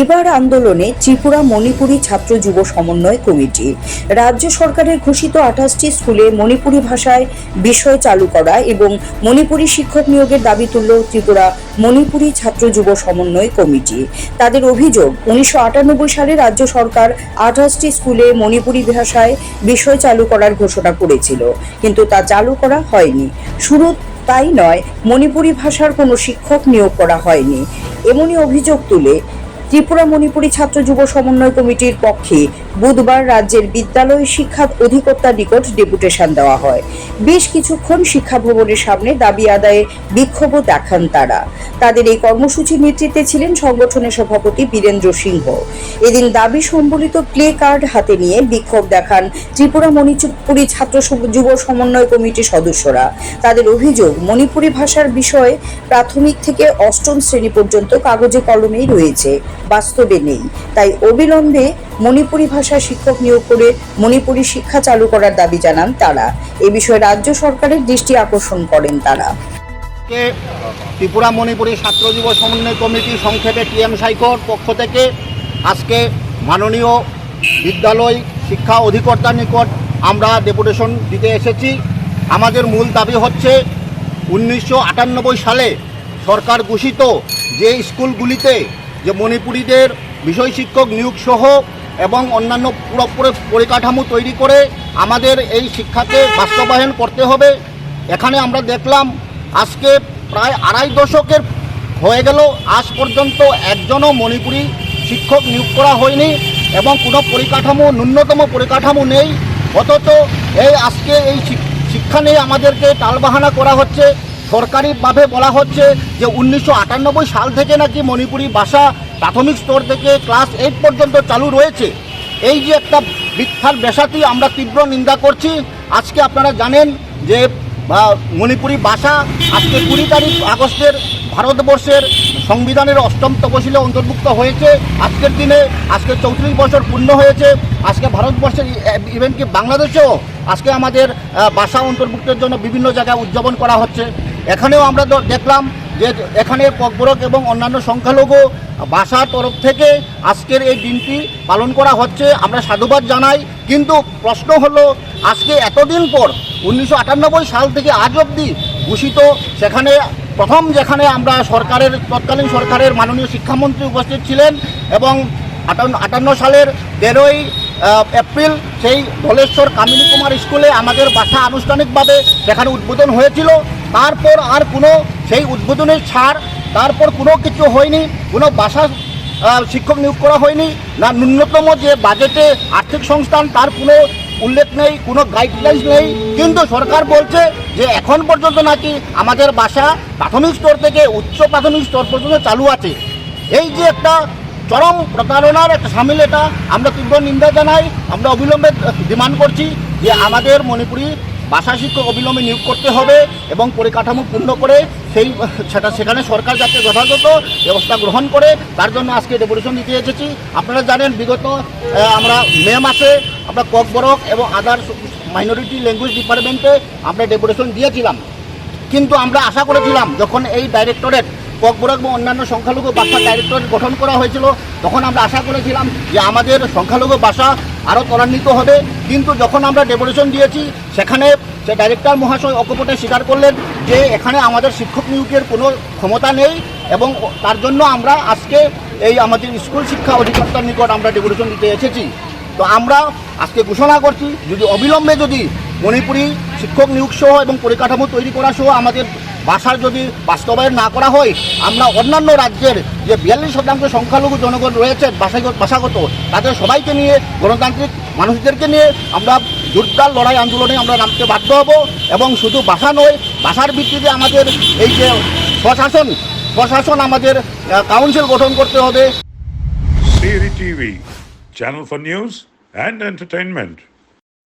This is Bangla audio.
এবার আন্দোলনে ত্রিপুরা মণিপুরী ছাত্র যুব সমন্বয় কমিটি। রাজ্য সরকারের ঘোষিত আঠাশটি স্কুলে মণিপুরী ভাষায় বিষয় চালু করা এবং মণিপুরী শিক্ষক নিয়োগের দাবি তুলল ত্রিপুরা মণিপুরী ছাত্র যুব সমন্বয় কমিটি। তাদের অভিযোগ, উনিশশো আটানব্বই সালে রাজ্য সরকার আঠাশটি স্কুলে মণিপুরী ভাষায় বিষয় চালু করার ঘোষণা করেছিল, কিন্তু তা চালু করা হয়নি। শুরু তাই নয়, মণিপুরী ভাষার কোনো শিক্ষক নিয়োগ করা হয়নি। এমনই অভিযোগ তুলে ত্রিপুরা মণিপুরী ছাত্র যুব সমন্বয় কমিটির পক্ষে বুধবার রাজ্যের বিদ্যালয় শিক্ষা অধিকর্তার নিকট ডেপুটেশন দেওয়া হয়। বেশ কিছুক্ষণ শিক্ষা ভবনের সামনে দাবি আদায়ে বিক্ষোভও দেখান তারা। তাদের এই কর্মসূচির নেতৃত্বে ছিলেন সংগঠনের সভাপতি বীরেন্দ্র সিংহ। এদিন দাবি সম্বলিত প্লে কার্ড হাতে নিয়ে বিক্ষোভ দেখান ত্রিপুরা মণিপুরী ছাত্র যুব সমন্বয় কমিটির সদস্যরা। তাদের অভিযোগ, মণিপুরী ভাষার বিষয়ে প্রাথমিক থেকে অষ্টম শ্রেণি পর্যন্ত কাগজে কলমেই রয়েছে। বাস্তবে নেই। তাই অবিলম্বে মণিপুরী ভাষা শিক্ষক নিয়োগ করে মণিপুরী শিক্ষা চালু করার দাবি জানান তারা। এ বিষয়ে রাজ্য সরকারের দৃষ্টি আকর্ষণ করেন তারা। ত্রিপুরা মণিপুরী ছাত্র যুব সমন্বয় কমিটি সংক্ষেপে টিএম সাইকোর পক্ষ থেকে আজকে মাননীয় বিদ্যালয় শিক্ষা অধিকর্তার নিকট আমরা ডেপুটেশন দিতে এসেছি। আমাদের মূল দাবি হচ্ছে উনিশশো আটানব্বই সালে সরকার ঘোষিত যে স্কুলগুলিতে যে মণিপুরীদের বিষয় শিক্ষক নিয়োগ সহ এবং অন্যান্য পুরোপুরি পরিকাঠামো তৈরি করে আমাদের এই শিক্ষাকে বাস্তবায়ন করতে হবে। এখানে আমরা দেখলাম আজকে প্রায় আড়াই দশকের হয়ে গেল, আজ পর্যন্ত একজনও মণিপুরি শিক্ষক নিয়োগ করা হয়নি এবং কোনো পরিকাঠামো, ন্যূনতম পরিকাঠামো নেই। অথচ এই আজকে এই শিক্ষা নিয়ে আমাদেরকে টালবাহানা করা হচ্ছে। সরকারিভাবে বলা হচ্ছে যে উনিশশো আটানব্বই সাল থেকে নাকি মণিপুরি ভাষা প্রাথমিক স্তর থেকে ক্লাস এইট পর্যন্ত চালু রয়েছে। এই যে একটা মিথ্যার বেসাতি আমরা তীব্র নিন্দা করছি। আজকে আপনারা জানেন যে মণিপুরি ভাষা আজকে কুড়ি তারিখ আগস্টের ভারতবর্ষের সংবিধানের অষ্টম তপশিলে অন্তর্ভুক্ত হয়েছে। আজকের দিনে আজকে চৌত্রিশ বছর পূর্ণ হয়েছে। আজকে ভারতবর্ষের ইভেন কি বাংলাদেশেও আজকে আমাদের ভাষা অন্তর্ভুক্তের জন্য বিভিন্ন জায়গায় উদযাপন করা হচ্ছে। এখানেও আমরা দেখলাম যে এখানে ককবরক এবং অন্যান্য সংখ্যালঘু ভাষার তরফ থেকে আজকের এই দিনটি পালন করা হচ্ছে। আমরা সাধুবাদ জানাই। কিন্তু প্রশ্ন হলো, আজকে এতদিন পর, উনিশশো আটানব্বই সাল থেকে আজ অবধি ঘোষিত সেখানে, প্রথম যেখানে আমরা সরকারের, তৎকালীন সরকারের মাননীয় শিক্ষামন্ত্রী উপস্থিত ছিলেন এবং আটান্ন আটান্ন সালের তেরোই এপ্রিল সেই ধলেশ্বর কামিনী কুমার স্কুলে আমাদের বাসা আনুষ্ঠানিকভাবে সেখানে উদ্বোধন হয়েছিল। তারপর আর কোনো সেই উদ্বোধনের ছাড়, তারপর কোনো কিছু হয়নি, কোনো বাসা শিক্ষক নিয়োগ করা হয়নি, না ন্যূনতম যে বাজেটে আর্থিক সংস্থান, তার কোনো উল্লেখ নেই, কোনো গাইডলাইন্স নেই। কিন্তু সরকার বলছে যে এখন পর্যন্ত নাকি আমাদের বাসা প্রাথমিক স্তর থেকে উচ্চ প্রাথমিক স্তর পর্যন্ত চালু আছে। এই যে একটা চরম প্রতারণার একটা সামিল এটা, আমরা তীব্র নিন্দা জানাই, আমরা অবিলম্বে ডিমান্ড করছি যে আমাদের মণিপুরি ভাষা শিক্ষক অবিলম্বে নিয়োগ করতে হবে এবং পরিকাঠামো পূর্ণ করে সেই, সেটা সেখানে সরকার যাতে যথাযথ ব্যবস্থা গ্রহণ করে, তার জন্য আজকে ডেপুটেশন দিতে এসেছি। আপনারা জানেন, বিগত আমরা মে মাসে আমরা ককবরক এবং আদার মাইনরিটি ল্যাঙ্গুয়েজ ডিপার্টমেন্টে আমরা ডেপুটেশন দিয়েছিলাম। কিন্তু আমরা আশা করেছিলাম, যখন এই ডাইরেক্টরেট ককবরক এবং অন্যান্য সংখ্যালঘু ভাষা ডাইরেক্টরেট গঠন করা হয়েছিল, তখন আমরা আশা করেছিলাম যে আমাদের সংখ্যালঘু ভাষা আরও ত্বরান্বিত হবে। কিন্তু যখন আমরা ডেপুটেশন দিয়েছি, সেখানে সে ডাইরেক্টর মহাশয় অকপটে স্বীকার করলেন যে এখানে আমাদের শিক্ষক নিয়োগের কোনো ক্ষমতা নেই এবং তার জন্য আমরা আজকে এই আমাদের স্কুল শিক্ষা অধিকর্তার নিকট আমরা ডেপুটেশন দিতে এসেছি। তো আমরা আজকে ঘোষণা করছি, যদি অবিলম্বে যদি মণিপুরি শিক্ষক নিয়োগ সহ এবং পরিকাঠামো তৈরি করা সহ আমাদের ভাষার যদি বাস্তবায়ন না করা হয় আমরা অন্যান্য রাজ্যের যে বিয়াল্লিশ শতাংশ সংখ্যালঘু জনগণ রয়েছে ভাষাগত তাদের সবাইকে নিয়ে গণতান্ত্রিক মানুষদেরকে নিয়ে আমরা জোরদার লড়াই আন্দোলনে আমরা নামতে বাধ্য হব এবং শুধু ভাষা নয় ভাষার ভিত্তিতে আমাদের এই যে প্রশাসন প্রশাসন আমাদের কাউন্সিল গঠন করতে হবে TV, channel for news and entertainment.